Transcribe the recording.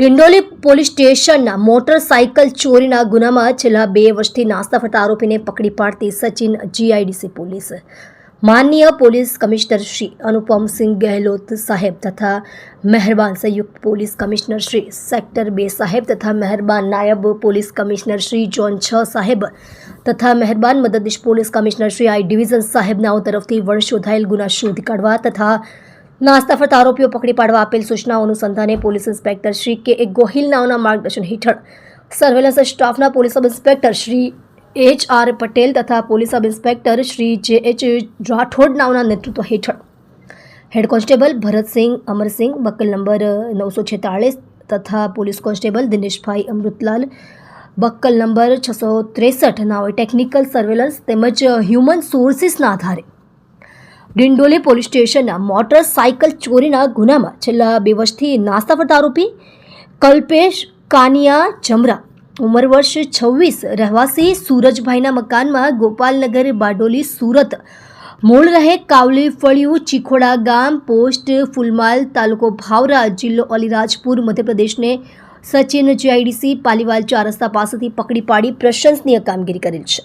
Dindoli police સ્ટેશનના motorcycle ચોરીના ગુનામાં છેલ્લા બે વર્ષથી નાસ્તા ફરતા આરોપીને પકડી પાડતી સચિન જીઆઈડીસી પોલીસ. માનનીય પોલીસ કમિશનર શ્રી અનુપમસિંહ ગહેલોત સાહેબ તથા મહેરબાન સંયુક્ત પોલીસ કમિશનર શ્રી સેક્ટર બે સાહેબ તથા મહેરબાન નાયબ પોલીસ કમિશનર શ્રી જોન છ સાહેબ તથા મહેરબાન મદદનીશ police commissioner Shri I division સાહેબનાઓ તરફથી વણ શોધાયેલ ગુના શોધી કાઢવા તથા નાસ્તા ફરતા આરોપીઓ પકડી પાડવા આપેલ સૂચનાઓ અનુસંધાને પોલીસ ઇન્સ્પેક્ટર શ્રી કે એ ગોહિલ નાઓના માર્ગદર્શન હેઠળ સર્વેલન્સ સ્ટાફના police sub inspector Shri H R Patel તથા પોલીસ સબ ઇન્સ્પેક્ટર શ્રી જે એચ રાઠોડ નાઓના નેતૃત્વ હેઠળ. Head constable Bharatsinh Amarsinh buckle number નવસો છેતાળીસ તથા police constable Dineshbhai Amrutlal, buckle number છસો ત્રેસઠ. નાઓએ ટેકનિકલ સર્વેલન્સ તેમજ હ્યુમન સોર્સિસના આધારે ડિંડોલી પોલીસ સ્ટેશનના મોટરસાઇકલ ચોરીના ગુનામાં છેલ્લા બે વર્ષથી નાસ્તા ફરતા આરોપી કલ્પેશ કાનિયા જમરા, ઉંમર વર્ષ છવ્વીસ, રહેવાસી સૂરજભાઈના મકાનમાં ગોપાલનગર બારડોલી સુરત, મૂળ રહે કાવલી ફળિયું, ચીખોડા ગામ, પોસ્ટ, ફુલમાલ તાલુકો ભાવરા જિલ્લો અલીરાજપુર, મધ્યપ્રદેશને સચિન જીઆઈડીસી પાલીવાલ ચાર રસ્તા પાસેથી પકડી પાડી પ્રશંસનીય કામગીરી કરેલ છે.